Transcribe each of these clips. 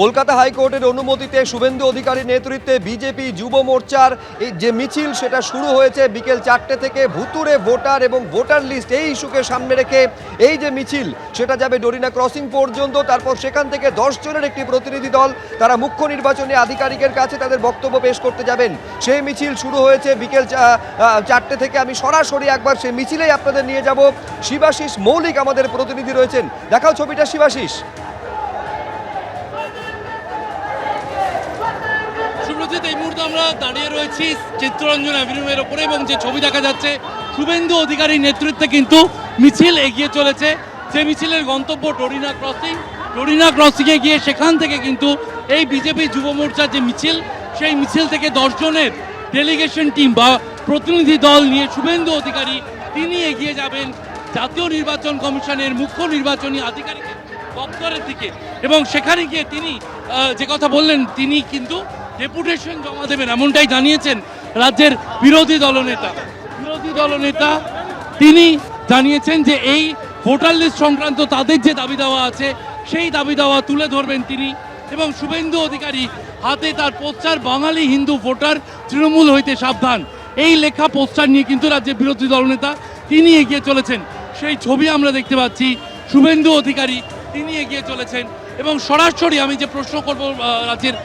কলকাতা হাইকোর্টের অনুমতিতে শুভেন্দু অধিকারীর নেতৃত্বে বিজেপি যুব মোর্চার এই যে মিছিল, সেটা শুরু হয়েছে বিকেল চারটে থেকে। ভুতুরে ভোটার এবং ভোটার লিস্ট এই ইস্যুকে সামনে রেখে এই যে মিছিল, সেটা যাবে ডরিনা ক্রসিং পর্যন্ত। তারপর সেখান থেকে দশ জনের একটি প্রতিনিধি দল, তারা মুখ্য নির্বাচনী আধিকারিকের কাছে তাদের বক্তব্য পেশ করতে যাবেন। সেই মিছিল শুরু হয়েছে বিকেল চারটে থেকে। আমি সরাসরি একবার সেই মিছিলেই আপনাদের নিয়ে যাব। শিবাশিস মৌলিক আমাদের প্রতিনিধি রয়েছেন। দেখাও ছবিটা শিবাশিস। সুব্রজিৎ এই মুহূর্তে আমরা দাঁড়িয়ে রয়েছি চিত্তরঞ্জন অ্যাভিনিউয়ের ওপরে এবং যে ছবি দেখা যাচ্ছে, শুভেন্দু অধিকারীর নেতৃত্বে কিন্তু মিছিল এগিয়ে চলেছে। যে মিছিলের গন্তব্য ডরিনা ক্রসিং। ডরিনা ক্রসিংয়ে গিয়ে সেখান থেকে কিন্তু এই বিজেপি যুব মোর্চার যে মিছিল, সেই মিছিল থেকে দশ জনের ডেলিগেশন টিম বা প্রতিনিধি দল নিয়ে শুভেন্দু অধিকারী তিনি এগিয়ে যাবেন জাতীয় নির্বাচন কমিশনের মুখ্য নির্বাচনী আধিকারিকের দপ্তরের দিকে। এবং সেখানে গিয়ে তিনি যে কথা বললেন, তিনি কিন্তু ডেপুটেশন জমা দেবেন, এমনটাই জানিয়েছেন রাজ্যের বিরোধী দলনেতা বিরোধী দলনেতা তিনি জানিয়েছেন যে এই ভোটার লিস্ট সংক্রান্ত তাদের যে দাবি দেওয়া আছে, সেই দাবি দেওয়া তুলে ধরবেন তিনি। এবং শুভেন্দু অধিকারী হাতে তার পোস্টার, বাঙালি হিন্দু ভোটার তৃণমূল হইতে সাবধান। এই লেখা পোস্টার নিয়ে কিন্তু রাজ্যের বিরোধী দলনেতা তিনি এগিয়ে চলেছেন। সেই ছবি আমরা দেখতে পাচ্ছি, শুভেন্দু অধিকারী, তিনি এগিয়ে চলেছেন। এবং সরাসরি আমি যে প্রশ্ন করব রাজ্যের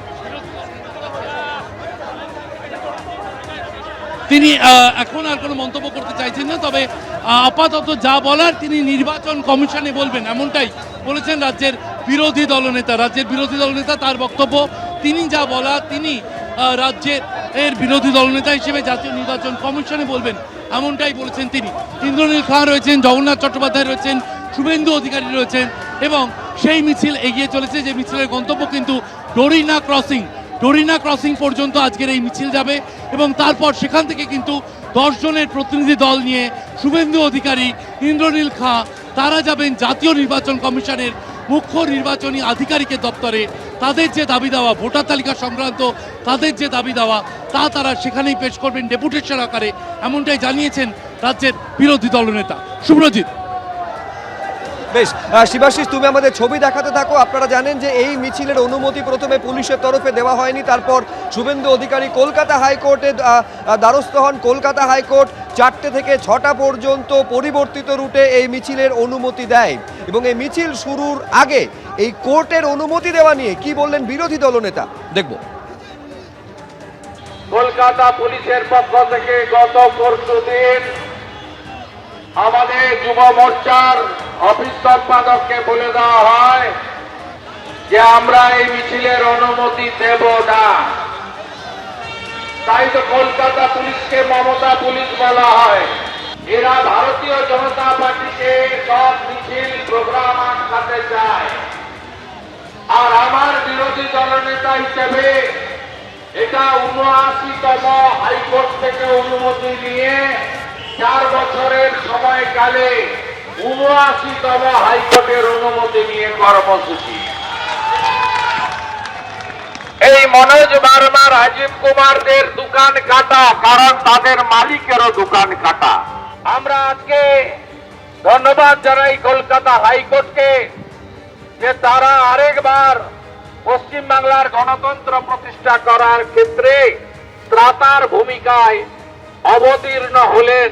তিনি এখন আর কোনো মন্তব্য করতে চাইছেন না, তবে আপাতত যা বলার তিনি নির্বাচন কমিশনে বলবেন, এমনটাই বলেছেন রাজ্যের বিরোধী দলনেতা রাজ্যের বিরোধী দলনেতা তার বক্তব্য, তিনি যা বলা তিনি রাজ্যের এর বিরোধী দলনেতা হিসেবে জাতীয় নির্বাচন কমিশনে বলবেন, এমনটাই বলেছেন তিনি। ইন্দ্রনীল খাঁ রয়েছেন, জগন্নাথ চট্টোপাধ্যায় রয়েছেন, শুভেন্দু অধিকারী রয়েছেন এবং সেই মিছিল এগিয়ে চলেছে। যে মিছিলের গন্তব্য কিন্তু ডরিনা ক্রসিং। ডরিনা ক্রসিং পর্যন্ত আজকের এই মিছিল যাবে এবং তারপর সেখান থেকে কিন্তু দশ জনের প্রতিনিধি দল নিয়ে শুভেন্দু অধিকারী, ইন্দ্রনীল খাঁ, তারা যাবেন জাতীয় নির্বাচন কমিশনের মুখ্য নির্বাচনী আধিকারিকের দপ্তরে। তাদের যে দাবি দেওয়া, ভোটার তালিকা সংক্রান্ত তাদের যে দাবি দেওয়া, তা তারা সেখানেই পেশ করবেন ডেপুটেশন আকারে, এমনটাই জানিয়েছেন রাজ্যের বিরোধী দলনেতা। সুব্রজিৎ বেশ শিবাশিস, তুমি আমাদের ছবি দেখাতে থাকো। আপনারা জানেন যে এই মিছিলের অনুমতি প্রথমে পুলিশের তরফে দেওয়া হয়নি। তারপর শুভেন্দু অধিকারী কলকাতা হাইকোর্টে দ্বারস্থ হন। কলকাতা হাইকোর্ট চারটে থেকে ছটা পর্যন্ত পরিবর্তিত রুটে এই মিছিলের অনুমতি দেয়। এবং এই মিছিল শুরুর আগে এই কোর্টের অনুমতি দেওয়া নিয়ে কি বললেন বিরোধী দলনেতা? দেখব। কলকাতা পুলিশের পক্ষ থেকে গত পরশু দিন আমাদের যুব মোর্চার অফিস সম্পাদককে বলে দেওয়া হয় যে আমরা এই মিছিলের অনুমতি দেব না। তাই তো কলকাতা পুলিশকে মমতা পুলিশ বলা হয়। এরা ভারতীয় জনতা পার্টিকে সব মিছিল, প্রোগ্রাম আটকাতে চায়। আর আমার বিরোধী দলনেতা হিসেবে এটা উনআশিতম হাইকোর্ট থেকে অনুমতি সময়কালে উনআশিতম হাইকোর্টের অনুমতি নিয়ে কর্মসূচি। এই মনোজ বার্মা রাজীব কুমারদের দোকান কাটা, কারণ তাদের মালিকেরও দোকান কাটা। আমরা আজকে ধন্যবাদ জানাই কলকাতা হাইকোর্টকে যে তারা আরেকবার পশ্চিম বাংলার গণতন্ত্র প্রতিষ্ঠা করার ক্ষেত্রে ত্রাতার ভূমিকায় অবতীর্ণ হলেন।